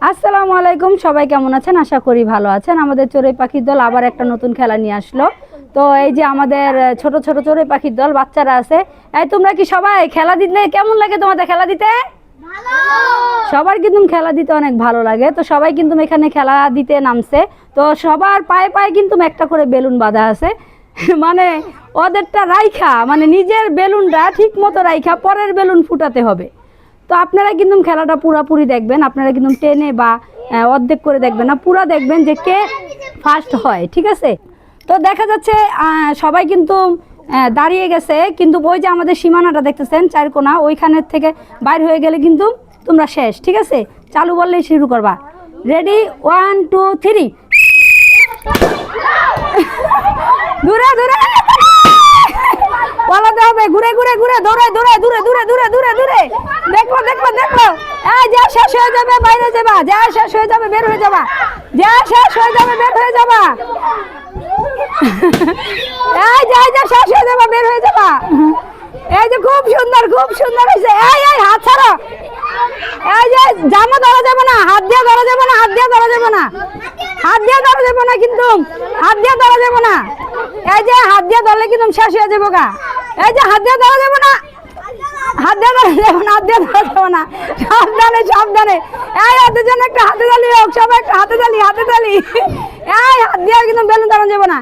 আসসালামু আলাইকুম সবাই কেমন আছেন? আশা করি ভালো আছেন। আমাদের চড়ুই পাখির দল আবার একটা নতুন খেলা নিয়ে আসলো। তো এই যে আমাদের ছোট ছোট চড়ুই পাখির দল বাচ্চারা আছে। এই তোমরা কি সবাই খেলা দিতে কেমন লাগে তোমাদের খেলা দিতে? সবার কিন্তু খেলা দিতে অনেক ভালো লাগে। তো সবাই কিন্তু এখানে খেলা দিতে নামছে। তো সবার পায়ে পায়ে কিন্তু একটা করে বেলুন বাঁধা আছে। মানে ওদেরটা রাইখা মানে নিজের বেলুনটা ঠিক মতো রাইখা পরের বেলুন ফুটাতে হবে। তো আপনারা কিন্তু খেলাটা পুরাপুরি দেখবেন, আপনারা কিন্তু টেনে বা অর্ধেক করে দেখবেন না, পুরা দেখবেন যে কে ফার্স্ট হয়, ঠিক আছে? তো দেখা যাচ্ছে সবাই কিন্তু দাঁড়িয়ে গেছে, কিন্তু ওই যে আমাদের সীমানাটা দেখতেছেন, চারকোনা, ওইখানের থেকে বাইর হয়ে গেলে কিন্তু তোমরা শেষ, ঠিক আছে? চালু বললেই শুরু করবা। রেডি ওয়ান টু থ্রি দূরে দূরে পালাতে হবে, ঘুরে ঘুরে ঘুরে, দৌড়ে দৌড়ে, দূরে দূরে দূরে দূরে দূরে। দেখো দেখো দেখো। এই, যা শেষ হয়ে যাবে, বাইরে যাবা। যা শেষ হয়ে যাবে, বের হয়ে যাবা। যা শেষ হয়ে যাবে, বের হয়ে যাবা। এই, যা যা শেষ হয়ে যাবা, বের হয়ে যাবা। এই যে খুব সুন্দর খুব সুন্দর হয়েছে। এই এই, হাত ছাড়ো। এই যে জামা ধরা যাবে না, হাত দিয়ে ধরা যাবে না, হাত দিয়ে ধরা যাবে না। হাত দিয়ে ধরা যাবে না কিন্তু, হাত দিয়ে ধরা যাবে না। এই যে হাত দিয়ে ধরলে কিন্তু শেষ হয়ে যাব গা। এই যে হাত দিয়ে ধরা যাবে না। হাত দিয়ে ধরা যাবে না হাত দিয়ে ধরা যাবে না। সাবধানে সাবধানে। এই হাতের জন্য একটা হাতে তালি হোক সবাই একটা হাতে তালি হাতে তালি এই হাত দিয়ে কিন্তু বেলুন ধরা যাবে না।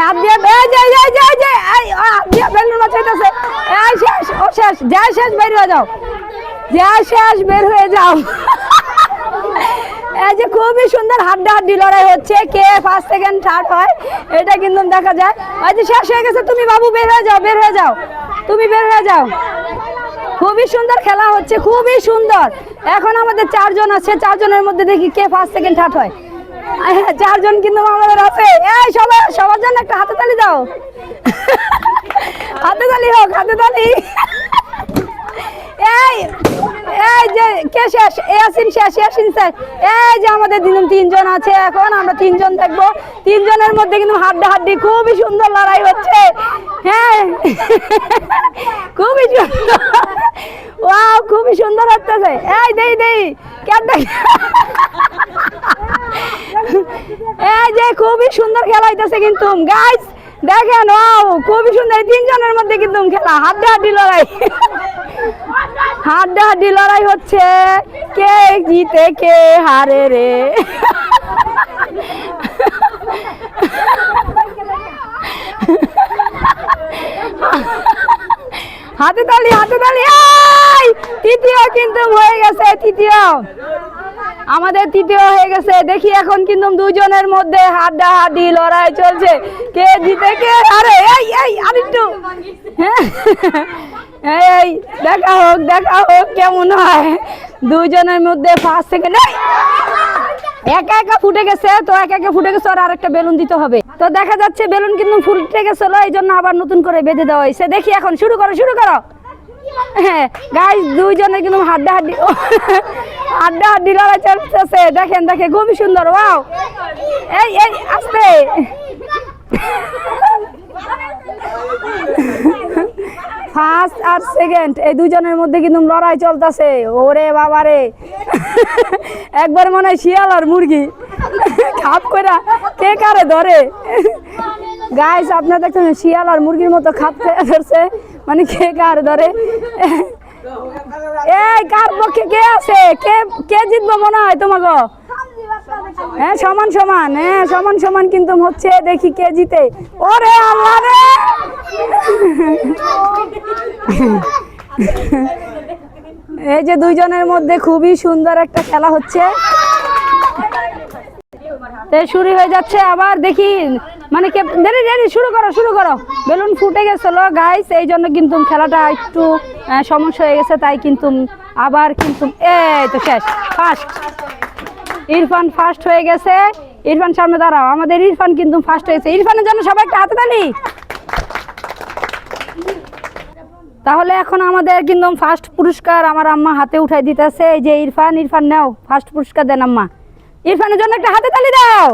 হাত দিয়ে এই যে এই যে, এই যে এই হাত দিয়ে বেলুন চাইতেছে এই শেষ ও শেষ যা শেষ বের হয়ে যাও। যা শেষ বের হয়ে যাও। এই যে খুবই সুন্দর হাড্ডা হাড্ডি লড়াই হচ্ছে কে ফার্স্ট সেকেন্ড থার্ড হয় এটা কিন্তু দেখা যায়। ওই যে শেষ হয়ে গেছে তুমি বাবু বের হয়ে যাও বের হয়ে যাও। তুমি বের হয়ে যাও। খুবই সুন্দর খেলা হচ্ছে খুবই সুন্দর। এখন আমাদের চারজন আছে চারজনের মধ্যে দেখি কে ফার্স্ট সেকেন্ড থার্ড হয়। হ্যাঁ, চারজন কিন্তু আমাদের আছে। এই সবাই সবার জন্য একটা হাতে তালি দাও। হাতে তালি হোক হাতে তালি। এই এই যে, কে শেষ? ইয়াসিন শেষ ইয়াসিন শেষ এই যে আমাদের দিন তিনজন আছে এখন, আমরা তিনজন দেখব। তিনজনের মধ্যে কিন্তু হাড্ডা হাড্ডি খুবই সুন্দর লড়াই হচ্ছে। হ্যাঁ। খুবই সুন্দর। ওয়াও, খুবই সুন্দর হচ্ছে। এই, দেই দেই কেন এই যে, খুবই সুন্দর খেলা হইতেছে কিন্তু। গাইস দেখেন, ওয়াও, খুবই সুন্দর। তিনজনের মধ্যে কিন্তু খেলা হাড্ডা হাড্ডি লড়াই। হাড্ডা হাড্ডি লড়াই হচ্ছে। কে জিতে, কে হারে রে? হাতে তালি হাতে তালি তৃতীয় কিন্তু হয়ে গেছে, তৃতীয়। আমাদের তৃতীয় হয়ে গেছে। দেখি এখন কিন্তু দুজনের মধ্যে হাড্ডা হাড্ডি লড়াই চলছে। কে জিতে, কে আরে এই এই আরেকটু হ্যাঁ। এই দেখা হোক দেখা হোক, কেমন হয়। দুজনের মধ্যে ফার্স্ট সেকেন্ড একা একা ফুটে গেছে, তো একা একা ফুটে গেছে আর আরেকটা বেলুন দিতে হবে। তো দেখা যাচ্ছে বেলুন কিন্তু ফুটে গেছিল, এই জন্য আবার নতুন করে বেঁধে দেওয়া হয়েছে। দেখি এখন, শুরু করো শুরু করো। হ্যাঁ গাইস দুইজনে কিন্তু হাড্ডা হাড্ডি হাড্ডা হাড্ডি লড়াই চলতেছে। দেখেন দেখে খুবই সুন্দর ওয়াও এই এই, আস্তে। ফার্স্ট আর সেকেন্ড এই দুজনের মধ্যে কিন্তু লড়াই চলতেছে। ওরে বাবারে একবার মনে হয় শিয়াল আর মুরগি। খাপ করে কে কারে ধরে? গাইস আপনার দেখছেন শিয়াল আর মুরগির মতো খাপ খেয়ে ধরছে। মানে কে কার ধরে? এই, কার পক্ষে কে আছে? কে কে জিতবো মনে হয় তোমাকে হ্যাঁ সমান সমান হ্যাঁ সমান সমান কিন্তু হচ্ছে, দেখি কে জিতে। ওরে আল্লাহ রে! এই যে দুইজনের মধ্যে খুবই সুন্দর একটা খেলা হচ্ছে। শুরু হয়ে যাচ্ছে, আবার দেখি। মানে কে, দেরি দেরি, শুরু করো শুরু করো। বেলুন ফুটে গেছিল গাইস এই জন্য কিন্তু খেলাটা একটু সমস্যা হয়ে গেছে, তাই কিন্তু আবার কিন্তু, এই তো শেষ, ফার্স্ট। ইরফান ফার্স্ট হয়ে গেছে। ইরফান, সামনে দাঁড়াও, আমাদের ইরফান কিন্তু ফার্স্ট হয়েছে। ইরফানের জন্য সবাই একটা হাতে তালি। তাহলে এখন আমাদের কিন্তু ফার্স্ট পুরস্কার আমার আম্মা হাতে উঠাই দিতেছে। এই যে ইরফান ইরফান নাও, ফার্স্ট পুরস্কার দেন আম্মা। ইরফানের জন্য একটা হাতে তালি দাও।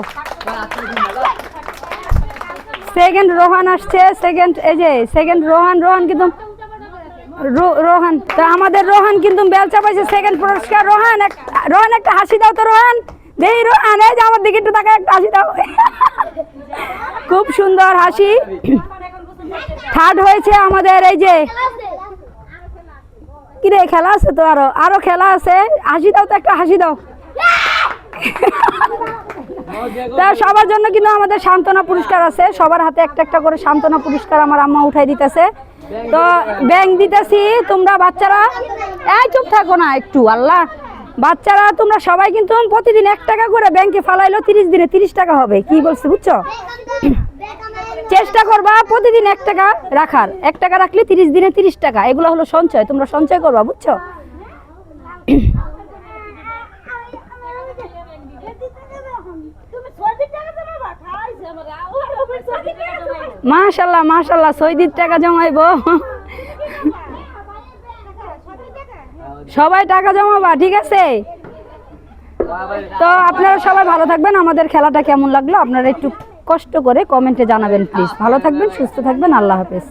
সেকেন্ড রোহান আসছে সেকেন্ড এই যে সেকেন্ড রোহান রোহান কিন্তু রোহান তো আমাদের রোহান কিন্তু বেলচা পাইছে সেকেন্ড পুরস্কার রোহান এক- রোহান একটা হাসি দাও তো রোহান দেই রোহান এই যে আমার দিকে একটু তাকায়, একটা হাসি দাও। খুব সুন্দর হাসি। থার্ড হয়েছে আমাদের, এই যে, কিরে, খেলা আছে তো আরও আরও খেলা আছে, হাসি দাও তো, একটা হাসি দাও। তা সবার জন্য কিন্তু আমাদের সান্ত্বনা পুরস্কার আছে। সবার হাতে একটা একটা করে সান্ত্বনা পুরস্কার আমার আম্মা উঠাই দিতেছে। তো দিতেছি, তোমরা বাচ্চারা, এই চুপ থাকো না একটু, আল্লাহ। বাচ্চারা, তোমরা সবাই কিন্তু প্রতিদিন এক টাকা করে ব্যাংকে ফালাইলো, তিরিশ দিনে তিরিশ টাকা হবে, কি বলছি বুঝছ? চেষ্টা করবা প্রতিদিন এক টাকা রাখার। এক টাকা রাখলে তিরিশ দিনে তিরিশ টাকা, এগুলো হলো সঞ্চয়, তোমরা সঞ্চয় করবা, বুঝছ? মাশাল্লাহ মাশাল্লাহ সৈদির টাকা জমাইব। সবাই টাকা জমাবা, ঠিক আছে? তো আপনারা সবাই ভালো থাকবেন, আমাদের খেলাটা কেমন লাগল আপনারা একটু কষ্ট করে কমেন্টে জানাবেন প্লিজ ভালো থাকবেন, সুস্থ থাকবেন, আল্লাহ হাফেজ।